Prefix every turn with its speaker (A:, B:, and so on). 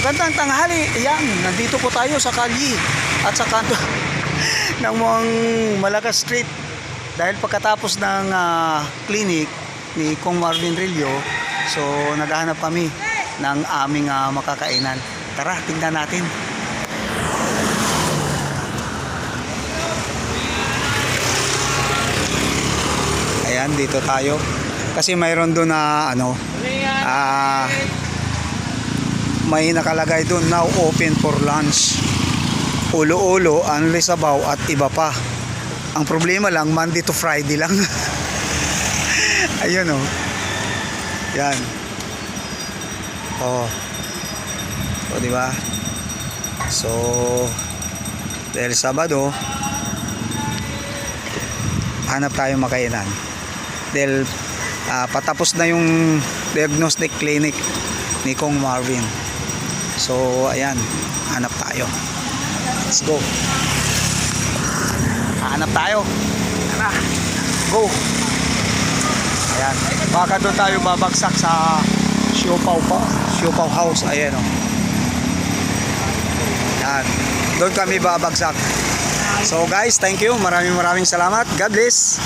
A: Magandang tanghali. Ayan, nandito po tayo sa Kali at sa kanto ng mga Malagas Street. Dahil pagkatapos ng ah, clinic ni Kong Marvin Rillo, so naghahanap kami ng aming ah, makakainan. Tara, tingnan natin. Ayan, dito tayo. Kasi mayroon doon na ano, ah, may nakalagay doon now open for lunch. Ulo-ulo, unli sabaw at iba pa. Ang problema lang Monday to Friday lang. Ayun oh. Yan. Oh. So di ba? So dahil Sabado hanap tayo makainan. Dahil ah, patapos na yung diagnostic clinic ni Kong Marvin So, ayan, hanap tayo. Let's go. Hanap tayo. Tara, go. Ayan, baka doon tayo babagsak sa Siopaw pa, Siopaw House. Ayan o. Yan. Doon kami babagsak. So guys, thank you. Maraming maraming salamat. God bless.